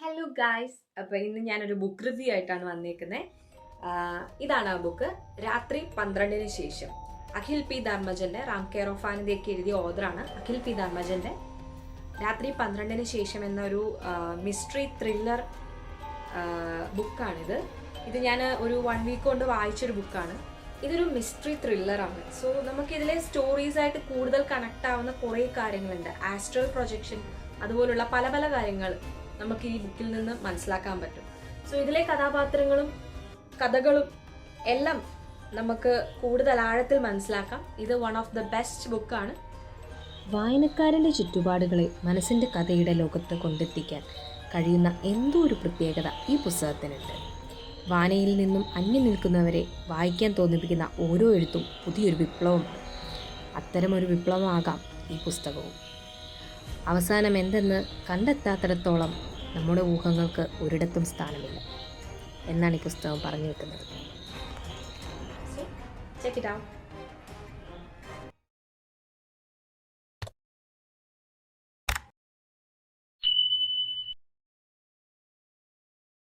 Hello guys അപ്പോൾ ഇന്ന് ഞാനൊരു ബുക്ക് റിവ്യൂ ആയിട്ടാണ് വന്നേക്കുന്നത് ഇതാണ് ആ ബുക്ക് രാത്രി പന്ത്രണ്ടിന് ശേഷം. അഖിൽ പി. ധർമ്മജന്റെ റാം കെയർ ഓഫ് ആനന്ദയൊക്കെ എഴുതിയ ഓദറാണ് അഖിൽ പി. ധർമ്മജന്റെ. രാത്രി പന്ത്രണ്ടിന് ശേഷം എന്നൊരു മിസ്റ്ററി ത്രില്ലർ ബുക്കാണിത് ഇത് ഞാൻ ഒരു വൺ വീക്ക് കൊണ്ട് വായിച്ചൊരു ബുക്കാണ് ഇതൊരു മിസ്റ്ററി ത്രില്ലറാണ് സോ നമുക്ക് ഇതിലെ സ്റ്റോറീസ് ആയിട്ട് കൂടുതൽ കണക്ട് ആവുന്ന കുറേ കാര്യങ്ങളുണ്ട്. ആസ്ട്രൽ പ്രൊജക്ഷൻ അതുപോലുള്ള പല പല കാര്യങ്ങൾ. നമുക്ക് ഈ ബുക്കിൽ നിന്ന് മനസ്സിലാക്കാൻ പറ്റും. സോ ഇതിലെ കഥാപാത്രങ്ങളും കഥകളും എല്ലാം നമുക്ക് കൂടുതൽ ആഴത്തിൽ മനസ്സിലാക്കാം. ഇത് വൺ ഓഫ് ദ ബെസ്റ്റ് ബുക്കാണ് വായനക്കാരന്റെ ചുറ്റുപാടുകളെ മനസ്സിന്റെ കഥയുടെ ലോകത്ത് കൊണ്ടെത്തിക്കാൻ കഴിയുന്ന എന്തോ ഒരു പ്രത്യേകത ഈ പുസ്തകത്തിനുണ്ട്. വായനയിൽ നിന്നും അന്യം നിൽക്കുന്നവരെ വായിക്കാൻ തോന്നിപ്പിക്കുന്ന ഓരോ എഴുത്തും പുതിയൊരു വിപ്ലവമാണ്. അത്തരമൊരു വിപ്ലവമാകാം ഈ പുസ്തകവും. അവസാനം എന്തെന്ന് കണ്ടെത്താത്തിടത്തോളം നമ്മുടെ ഊഹങ്ങൾക്ക് ഒരിടത്തും സ്ഥാനമില്ല. എന്നാണ് ഈ പുസ്തകം പറഞ്ഞു വെക്കുന്നത്.